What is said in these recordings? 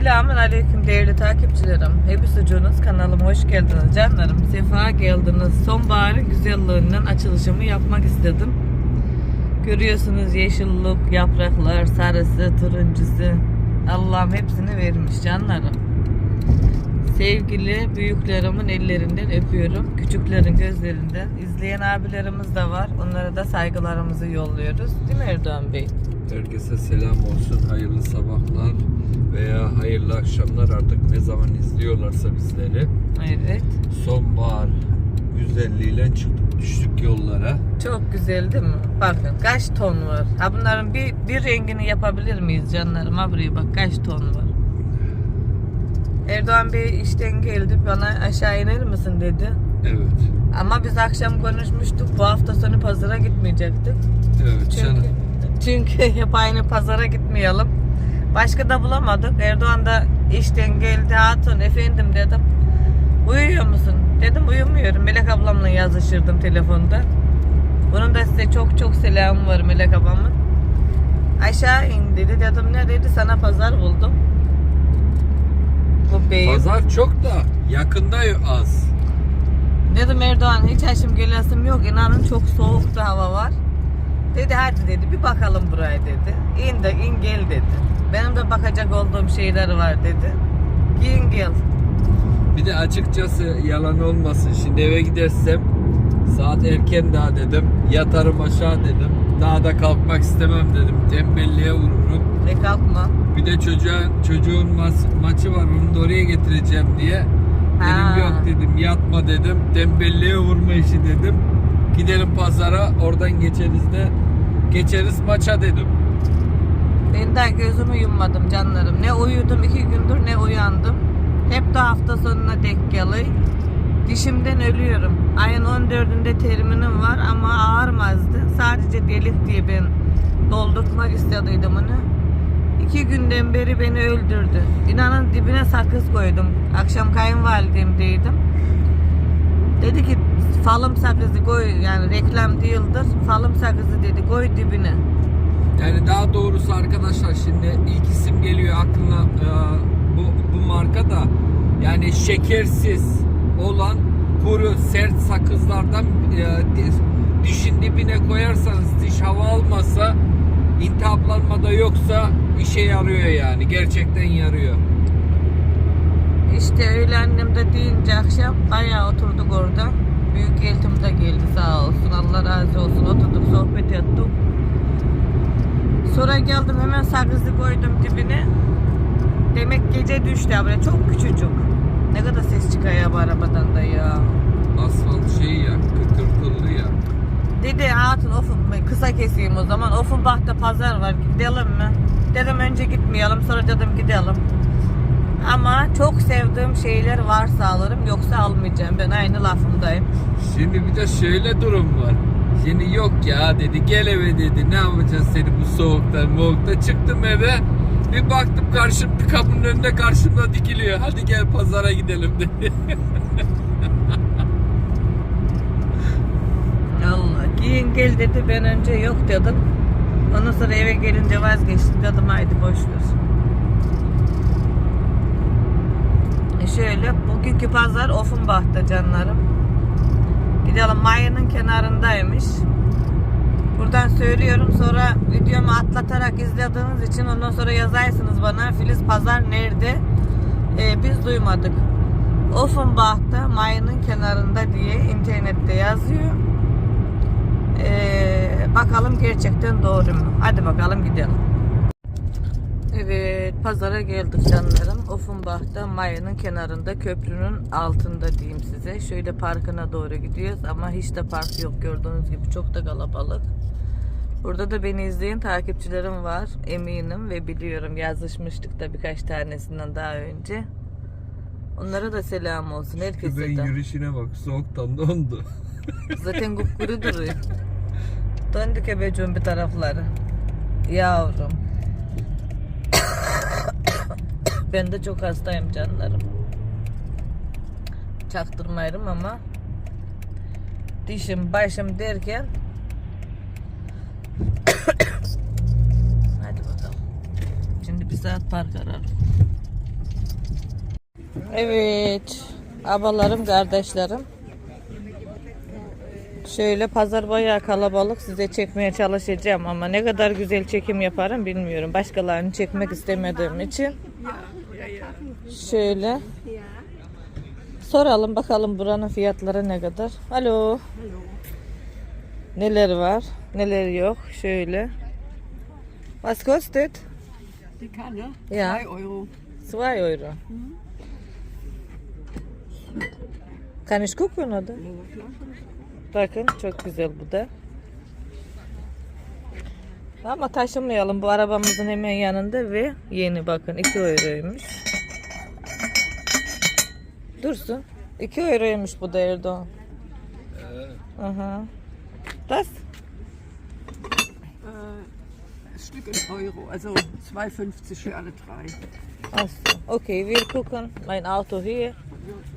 Selamun Aleyküm değerli takipçilerim. Hepsi kanalıma hoş geldiniz canlarım. Sefa geldiniz. Sonbaharın güzelliğinden açılışımı yapmak istedim. Görüyorsunuz yeşillik, yapraklar, sarısı, turuncusu. Allah'ım hepsini vermiş canlarım. Sevgili büyüklerimin ellerinden öpüyorum. Küçüklerin gözlerinden. İzleyen abilerimiz de var. Onlara da saygılarımızı yolluyoruz. Değil mi Erdoğan Bey? Herkese selam olsun, hayırlı sabahlar veya hayırlı akşamlar artık ne zaman izliyorlarsa bizleri. Evet. Sonbahar güzelliğiyle çıktık düştük yollara. Çok güzel değil mi? Bakın kaç ton var. Ha bunların bir, bir rengini yapabilir miyiz canlarım? Ha buraya bak kaç ton var. Erdoğan Bey işten geldi bana aşağı iner misin dedi. Evet. Ama biz akşam konuşmuştuk bu hafta sonu pazara gitmeyecektik. Evet Çünkü, canım. çünkü hep aynı pazara gitmeyelim. Başka da bulamadık. Erdoğan da işten geldi hatun efendim dedim. Uyuyor musun? Dedim uyumuyorum. Melek ablamla yazışırdım telefonda. Bunun da size çok çok selamı var Melek ablamın. Aşağı in dedi. Dedim ne dedi sana pazar buldum. Bu beyim. Pazar çok da yakında az. Dedim Erdoğan hiç aşım gelesim yok. İnanın çok soğuk da hava var. Dedi hadi dedi bir bakalım buraya dedi. İn de in gel dedi. Benim de bakacak olduğum şeyler var dedi. Giyin gel. Bir de açıkçası yalan olmasın. Şimdi eve gidersem saat erken daha dedim. Yatarım aşağı dedim. Daha da kalkmak istemem dedim. Tembelliğe vururum. Ne kalkma. Bir de çocuğa, çocuğun ma- maçı var onu da oraya getireceğim diye. Ha. Dedim yok dedim yatma dedim. Tembelliğe vurma işi dedim. Gidelim pazara oradan geçeriz de geçeriz maça dedim. Ben daha gözümü yummadım canlarım. Ne uyudum iki gündür ne uyandım. Hep de hafta sonuna denk geliyor. Dişimden ölüyorum. Ayın 14'ünde terminim var ama ağırmazdı. Sadece delik diye ben doldurtmak istediydim onu. İki günden beri beni öldürdü. İnanın dibine sakız koydum. Akşam kayınvalidemdeydim. Dedi ki falım sakızı koy yani reklam değildir. Falım sakızı dedi koy dibine. Yani daha doğrusu arkadaşlar şimdi ilk isim geliyor aklına e, bu, bu marka da yani şekersiz olan kuru sert sakızlardan e, di- dişin dibine koyarsanız diş hava almasa intihaplanma da yoksa işe yarıyor yani gerçekten yarıyor. İşte öyle annem de deyince akşam bayağı oturduk orada. Büyük eltim de geldi sağ olsun. Allah razı olsun. Oturduk sohbet ettik. Sonra geldim hemen sakızı koydum dibine. Demek gece düştü abla. Çok küçücük. Ne kadar ses çıkıyor ya bu arabadan da ya. Asfalt şey ya kıkırtılı ya. Dedi hatun ofun kısa keseyim o zaman. Offenbach'ta pazar var gidelim mi? Dedim önce gitmeyelim sonra dedim gidelim. Ama çok sevdiğim şeyler varsa alırım yoksa almayacağım. Ben aynı lafımdayım. Şimdi bir de şöyle durum var. Şimdi yok ya dedi gel eve dedi ne yapacağız seni bu soğukta moğukta çıktım eve bir baktım karşım kapının önünde karşımda dikiliyor hadi gel pazara gidelim dedi. Allah giyin gel dedi ben önce yok dedim. Ondan sonra eve gelince vazgeçtim dedim haydi boş. E şöyle bugünkü pazar Offenbach'ta canlarım. Gidelim Maya'nın kenarındaymış. Söylüyorum sonra videomu atlatarak izlediğiniz için ondan sonra yazarsınız bana Filiz pazar nerede? Ee, biz duymadık. Offenbach'ta Maya'nın kenarında diye internette yazıyor. Ee, bakalım gerçekten doğru mu? Hadi bakalım gidelim. Evet pazara geldik canlarım. Offenbach'ta Maya'nın kenarında köprünün altında diyeyim size. Şöyle parkına doğru gidiyoruz ama hiç de park yok gördüğünüz gibi çok da kalabalık. Burada da beni izleyen takipçilerim var eminim ve biliyorum yazışmıştık da birkaç tanesinden daha önce. Onlara da selam olsun herkese de. yürüyüşüne bak soğuktan dondu. Zaten kupkuru duruyor. Döndük ebeciğim bir tarafları. Yavrum. ben de çok hastayım canlarım. Çaktırmayırım ama dişim başım derken hadi bakalım. Şimdi bir saat park ararım. Evet. Abalarım, kardeşlerim. Şöyle pazar bayağı kalabalık. Size çekmeye çalışacağım ama ne kadar güzel çekim yaparım bilmiyorum. Başkalarını çekmek istemediğim için. Şöyle. Soralım bakalım buranın fiyatları ne kadar. Alo. Neler var, neler yok. Şöyle. Was kostet? Die Kanne? Ja. 2 Euro. 2 euro. Kann ich gucken oder? Bakın çok güzel bu da. Ama taşımayalım. Bu arabamızın hemen yanında ve yeni bakın 2 euroymuş. Dursun. 2 euroymuş bu da Erdoğan. Aha. Das? Stück in Euro, also 2,50 für alle drei. Achso. Okay, wir gucken mein Auto hier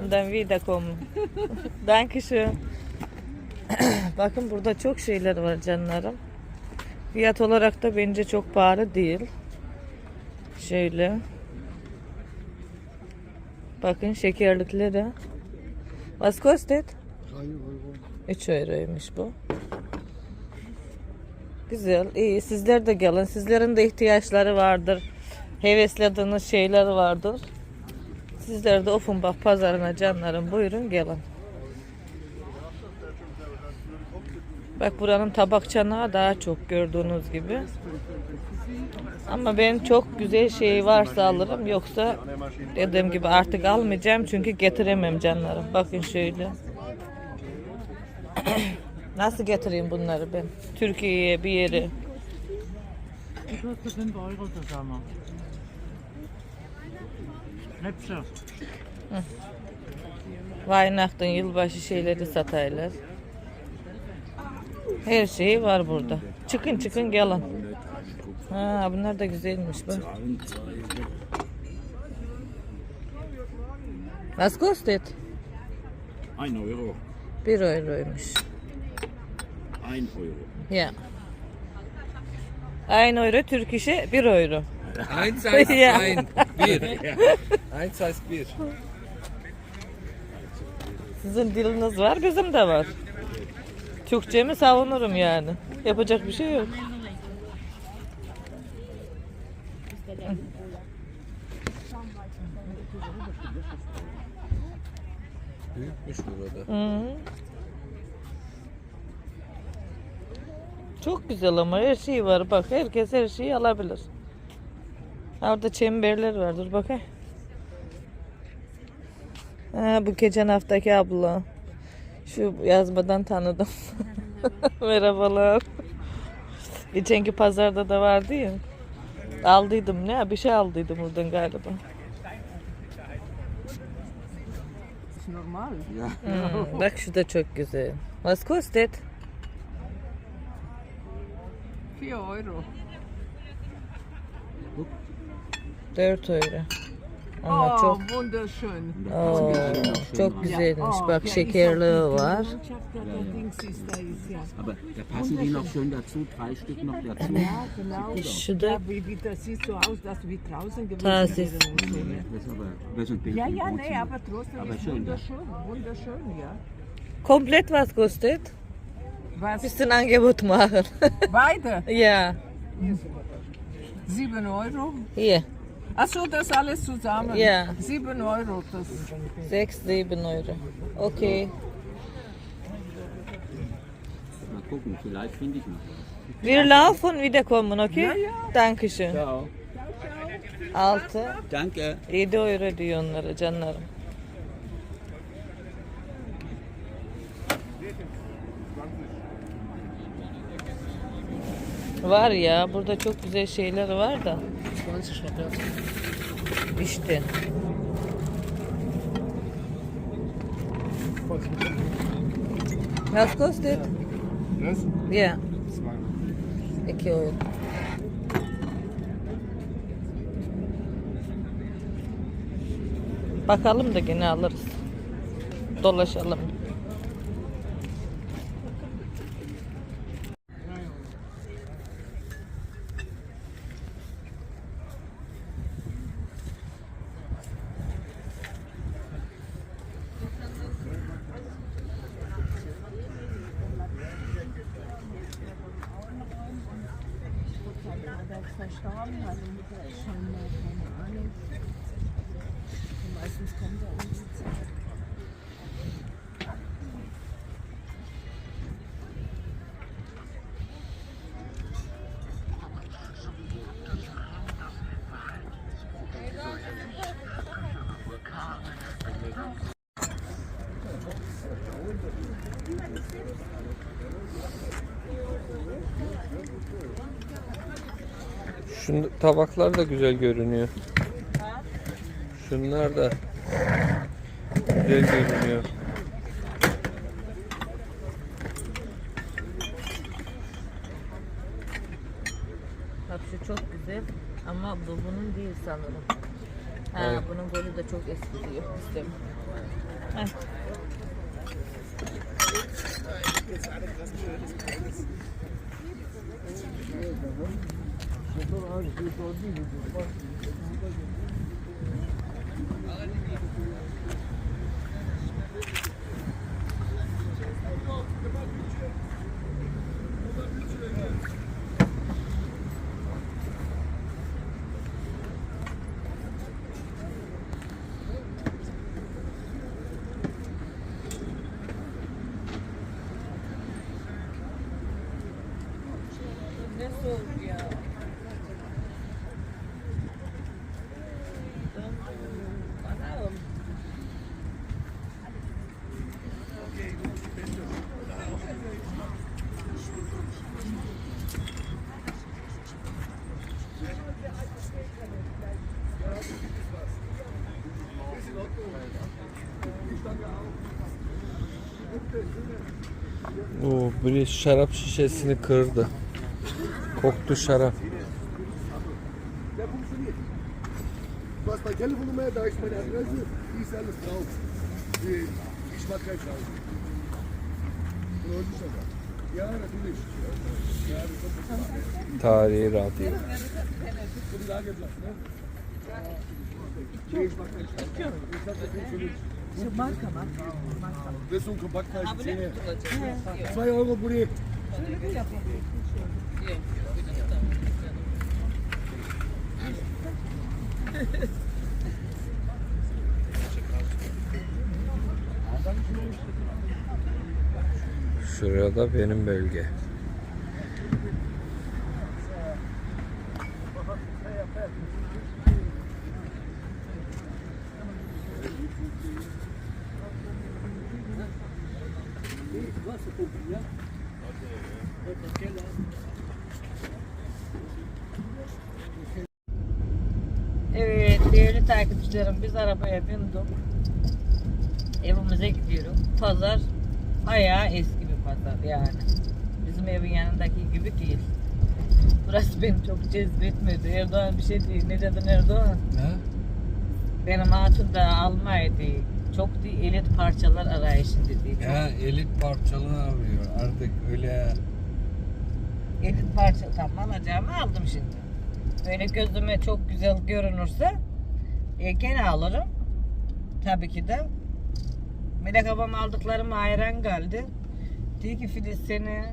und dann wiederkommen. Dankeschön. Bakın burada çok şeyler var canlarım. Fiyat olarak da bence çok pahalı değil. Şöyle. Bakın şekerlikleri. Was kostet? 3 euroymuş bu. Güzel, iyi. Sizler de gelin. Sizlerin de ihtiyaçları vardır. Heveslediğiniz şeyler vardır. Sizler de Offenbach pazarına canlarım buyurun gelin. Bak buranın tabak çanağı daha çok gördüğünüz gibi. Ama ben çok güzel şey varsa alırım yoksa dediğim gibi artık almayacağım çünkü getiremem canlarım. Bakın şöyle. Nasıl getireyim bunları ben? Türkiye'ye bir yere. Die kostet 5 Euro zusammen. Schnäpse. Weihnachten, yılbaşı şeyleri sataylar. Her şey var burada. Çıkın çıkın gelin. Ha, bunlar da güzelmiş bak. Was kostet? 1 Euro. 1 euroymuş. 1 Euro. Ya. 1 euro Türk işi 1 euro. Eins heißt Ja. ein, bir. Eins heißt bir. Sizin diliniz var, bizim de var. Türkçemi savunurum yani. Yapacak bir şey yok. Büyükmüş burada. Hı. Çok güzel ama her şey var. Bak herkes her şeyi alabilir. Orada çemberler var. Dur bakayım. Ha, bu geçen haftaki abla. Şu yazmadan tanıdım. Merhabalar. Geçenki pazarda da vardı ya. Aldıydım ne? Bir şey aldıydım oradan galiba. Normal. Hmm, bak şu da çok güzel. Was kostet? 4 Euro. 4 euro. Ama oh, çok wunderschön. Oo, çok güzelmiş. Oh, Bak doch- var. Aber da passen die noch schön dazu, drei Stück noch dazu. Ja, genau. Şu da wie, wie, das sieht so aus, dass wie draußen gewesen? Das ist aber, das sind Ja, ja, im nee, Wohnzimmer. aber trotzdem Aber ist schön, ja. wunderschön, wunderschön, ja. komplett was kostet? Was? Bisschen Angebot machen. Beide? ja, 7 Euro? hier. Achso, das alles zusammen? Ja. 7 Euro, das 6, 7 euro. Okay. Mal gucken, vielleicht finde ich noch. Wir laufen wieder kommen, okay? Ja, ja. Dankeschön. Ciao. 6, Danke. 7 euro diyor onlara canlarım. Var ya burada çok güzel şeyler var da. İşte. Was kostet? Das? Ja, Zwei. 2 euro. Bakalım da gene alırız. Dolaşalım. Şu tabaklar da güzel görünüyor. Şunlar da güzel görünüyor. Bak şu çok güzel ama bu bunun değil sanırım. Ha, Evet. bunun golü de çok eski diyor. İstemem. Heh. Ne soğuk ya. Anam. Oo, biri şarap şişesini kırdı. Koktu şarap. Tarihi radyo. So marka, marka. marka. Das ist so ein Kompaktteil, 10 2 Euro Brudi. Şurada benim bölge. Evet değerli takipçilerim biz arabaya bindik. Evimize gidiyoruz. Pazar bayağı eski bir pazar yani. Bizim evin yanındaki gibi değil. Burası beni çok cezbetmedi. Erdoğan bir şey değil. Ne dedin Erdoğan? Ne? Benim hatun da almaydı. Çok değil elit parçalar arayışında değil. Ya elit parçalı arıyor. Artık öyle Elit parça tam alacağımı aldım şimdi. Böyle gözüme çok güzel görünürse e, gene alırım. Tabii ki de. Melek abam aldıklarım hayran geldi. Diyor ki Filiz seni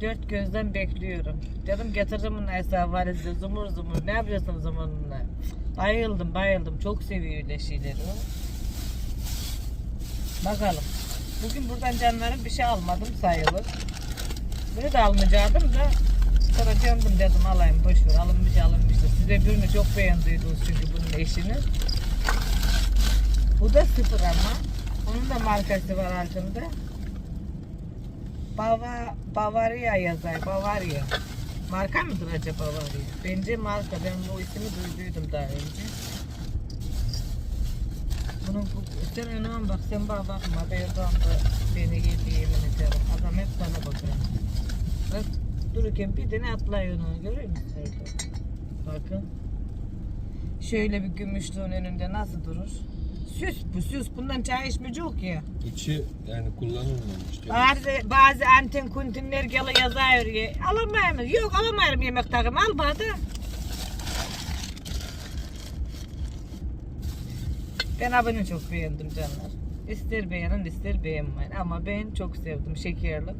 dört gözden bekliyorum. Dedim getiririm bunu hesabı valizde zumur zumur. Ne yapıyorsun zumurunla? Bayıldım bayıldım. Çok seviyor öyle o. Bakalım. Bugün buradan canlarım bir şey almadım sayılır. Bunu da almayacaktım da sonra döndüm dedim alayım boş ver alınmış alınmıştır. Size birini çok beğendiydiniz çünkü bunun eşini. Bu da sıfır ama. Onun da markası var altında. Bava, Bavaria yazar. Bavaria. Marka mıdır acaba Bavaria? Bence marka. Ben bu ismi duyduydum daha önce. Bunun bu, sen önüme bak sen bana bakma. Erdoğan da beni yedi yemin ederim. Adam hep bana bakıyor. Bak dururken bir tane atlıyor onu görüyor musun? Bakın. Şöyle bir gümüşlüğün önünde nasıl durur? Süs bu süs. Bundan çay içmeci yok ya. içi yani kullanılmamış. Bazı, bazı anten kuntinler geliyor yazıyor ya. Alamayım. Yok alamayım yemek takım. Al bana. Ben abini çok beğendim canlar. İster beğenin ister beğenmeyin. Ama ben çok sevdim şekerlik.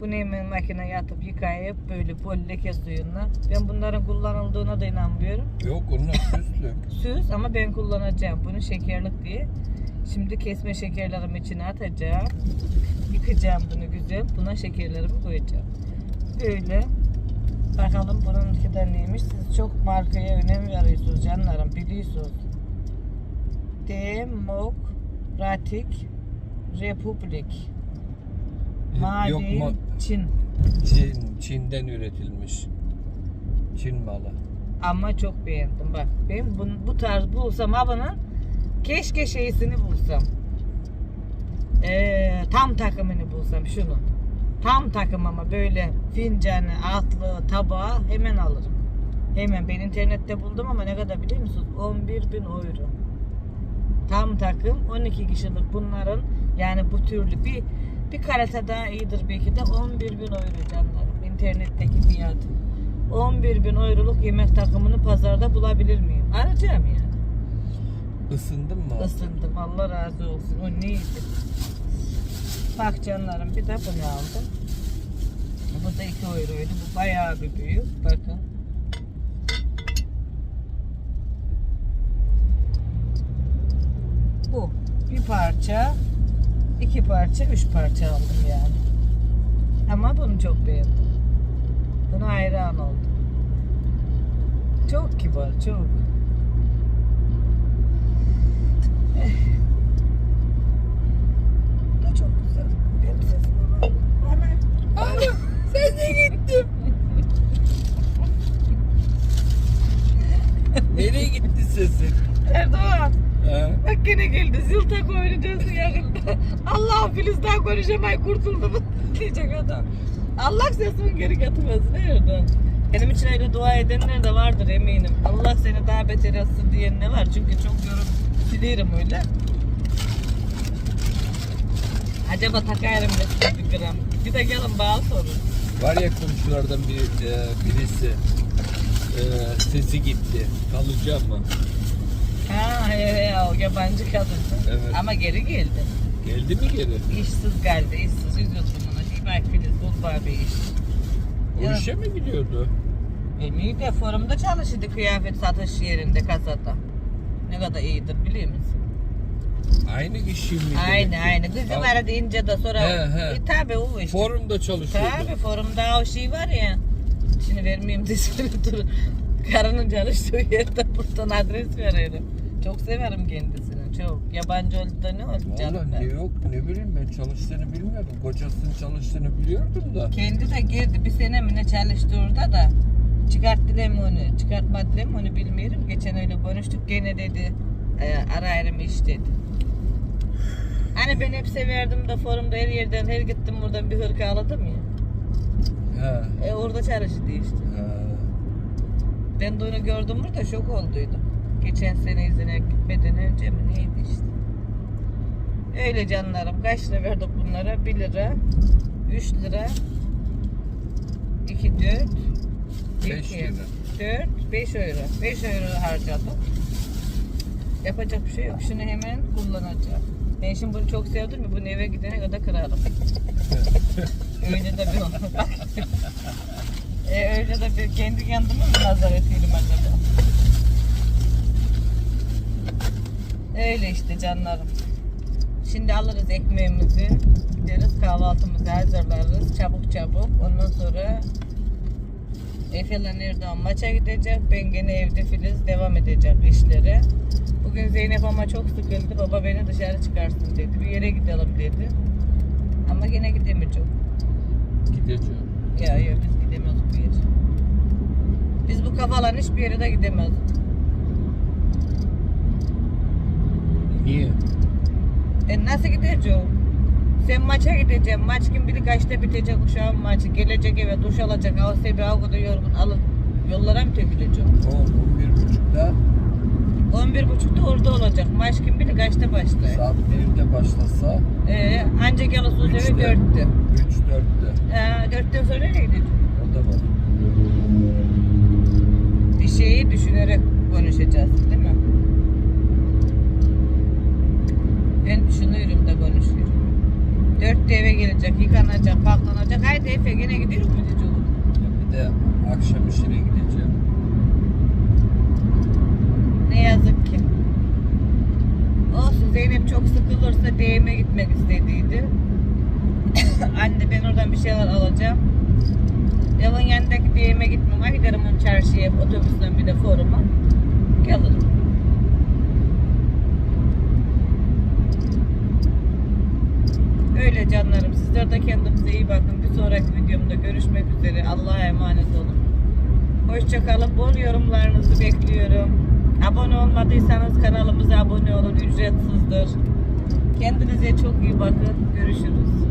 Bunu hemen makineye atıp yıkayıp böyle bol leke suyuna. Ben bunların kullanıldığına da inanmıyorum. Yok onlar süslü. Süz ama ben kullanacağım bunu şekerlik diye. Şimdi kesme şekerlerimi içine atacağım. Yıkayacağım bunu güzel. Buna şekerlerimi koyacağım. Böyle. Bakalım bununki de neymiş. Siz çok markaya önem veriyorsunuz canlarım. Biliyorsunuz. Demokratik Republik. Mavi Yok ma- Çin. Çin, Çin'den üretilmiş. Çin malı. Ama çok beğendim bak. Ben bu, bu tarz bulsam havanın keşke şeysini bulsam. Ee, tam takımını bulsam şunu. Tam takım ama böyle fincanı, altlı, tabağı hemen alırım. Hemen ben internette buldum ama ne kadar biliyor musunuz? 11 bin euro. Tam takım 12 kişilik bunların yani bu türlü bir bir kalite daha iyidir belki de 11 bin euro canlarım internetteki fiyatı. 11 bin euroluk yemek takımını pazarda bulabilir miyim? Arayacağım yani. Isındın mı? Isındım Allah razı olsun. O neydi? Bak canlarım bir de bunu aldım. Bu da 2 euroydu. Bu bayağı bir büyük. Bakın. Bu. Bir parça, iki parça, üç parça aldım yani. Ama bunu çok beğendim. Buna hayran oldum. Çok kibar, çok. Bu da çok güzel. Benim ama. Ana. Ana. Sesi gitti. Nereye gitti sesin? Erdoğan. He? Bak gene geldi. Zil tak oynayacağız yakında. Allah Filiz'den konuşamay kurtuldu mu diyecek adam. Allah sesini geri getirmesin Erdoğan. Benim için öyle dua edenler de vardır eminim. Allah seni daha beter etsin diyen ne var? Çünkü çok yorum bilirim öyle. Acaba takayım mı bir gram? Bir de gelin bana sorun. Var ya komşulardan bir, e, birisi e, sesi gitti. Kalacak mı? Ha he o yabancı kadın. Evet. Ama geri geldi. Geldi mi geri? İşsiz geldi, işsiz ona. İyi bak Filiz bul bana bir iş. O Ya. işe mi gidiyordu? Emi de forumda çalışırdı kıyafet satış yerinde kasada. Ne kadar iyidir biliyor musun? Aynı kişi mi? Aynı aynı. Kızım Ha. aradı ince de sonra. He, he. E, tabi o işte. Forumda çalışıyordu. Tabi forumda o şey var ya. Şimdi vermeyeyim dışarı dur. Karının çalıştığı yerde buradan adres veririm. Çok severim kendisini çok. Yabancı oldu da ne oldu canım ne ben. yok ne bileyim ben çalıştığını bilmiyordum. Kocasının çalıştığını biliyordum da. Kendi de girdi bir sene mi ne çalıştı orada da çıkarttılar mı onu çıkartmadılar mı onu bilmiyorum. Geçen öyle konuştuk gene dedi e, arayırım iş dedi. Hani ben hep severdim de forumda her yerden her gittim buradan bir hırka aladım ya. He. E orada çalıştı işte. he. Ben de onu gördüm burada şok olduydum. Geçen sene izine gitmeden önce mi neydi işte. Öyle canlarım. Kaç lira verdik bunlara? 1 lira, 3 lira, 2, 4, Beş lira. 4, 5 euro. 5 euro harcadım. Yapacak bir şey yok. Şunu hemen kullanacağım. Ben şimdi bunu çok sevdim mi bunu eve gidene kadar kırarım. öyle de bir onu. e, öyle de bir kendi kendime mi nazar ettiğim acaba? Öyle işte canlarım. Şimdi alırız ekmeğimizi, gideriz kahvaltımızı hazırlarız çabuk çabuk. Ondan sonra Efe'yle Erdoğan maça gidecek. Ben gene evde Filiz devam edecek işlere. Bugün Zeynep ama çok sıkıldı. Baba beni dışarı çıkarsın dedi. Bir yere gidelim dedi. Ama gene gidemeyeceğim. Gideceğim. Ya ya biz gidemiyoruz bir yere. Biz bu kafalan hiçbir yere de gidemiyoruz. Niye? E nasıl gideceğim? Sen maça gideceksin. Maç kim bilir kaçta bitecek uşağın maçı. Gelecek eve duş alacak. Al sebi o kadar yorgun alıp yollara mı döküleceğim? 10, 11 buçukta 11.30'da orada olacak. Maç kim bilir kaçta başlıyor. saat 1'de başlasa Ee, yalasız eve Üçte. 4'tü. 3 4'te. Ee, 4'ten sonra nereye gideceğim? O da var. Bir şeyi düşünerek konuşacağız değil mi? Ben düşünüyorum da konuşuyorum. 4 Şimdi eve gelecek, yıkanacak, paklanacak. Haydi Efe gene gidiyor mu çocuğum? Bir de akşam işine gideceğim. Ne yazık ki. Olsun Zeynep çok sıkılırsa DM'e gitmek istediydi. Anne ben oradan bir şeyler alacağım. Evin yanındaki DM'e gitmem. Giderim onun çarşıya otobüsten bir de foruma. Gelirim. Öyle canlarım. Sizler de kendinize iyi bakın. Bir sonraki videomda görüşmek üzere. Allah'a emanet olun. Hoşçakalın. Bol yorumlarınızı bekliyorum. Abone olmadıysanız kanalımıza abone olun. Ücretsizdir. Kendinize çok iyi bakın. Görüşürüz.